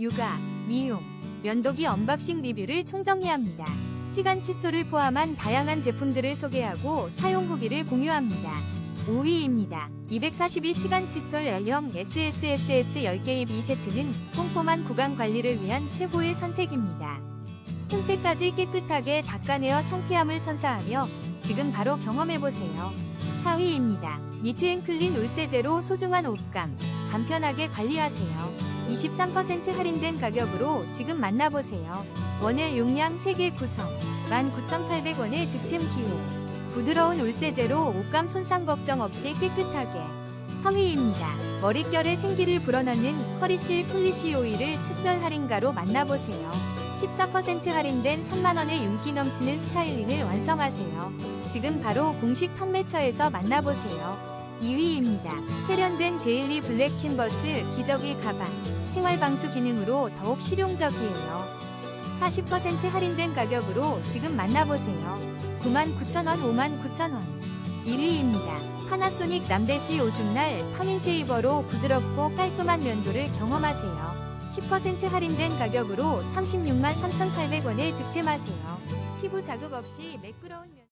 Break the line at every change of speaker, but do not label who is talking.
육아, 미용, 면도기 언박싱 리뷰를 총정리합니다. 치간 칫솔을 포함한 다양한 제품들을 소개하고 사용 후기를 공유합니다. 5위입니다. 242 치간 칫솔 L형 SSSS 10개의 2세트는 꼼꼼한 구강 관리를 위한 최고의 선택입니다. 틈새까지 깨끗하게 닦아내어 상쾌함을 선사하며 지금 바로 경험해보세요. 4위입니다. 니트앤클린 울세제로 소중한 옷감, 간편하게 관리하세요. 23% 할인된 가격으로 지금 만나보세요. 원엘 용량 3개 구성, 19,800원의 득템 기회. 부드러운 울세제로 옷감 손상 걱정 없이 깨끗하게. 3위입니다. 머릿결에 생기를 불어넣는 커리실 플리시 오일을 특별 할인가로 만나보세요. 14% 할인된 3만원의 윤기 넘치는 스타일링을 완성하세요. 지금 바로 공식 판매처에서 만나보세요. 2위입니다. 세련된 데일리 블랙 캔버스 기저귀 가방, 생활 방수 기능으로 더욱 실용적이에요. 40% 할인된 가격으로 지금 만나보세요. 99,000원, 59,000원. 1위입니다. 파나소닉 남대시 오줌날 파민 쉐이버로 부드럽고 깔끔한 면도를 경험하세요. 10% 할인된 가격으로 36만 3,800원에 득템하세요. 피부 자극 없이 매끄러운 면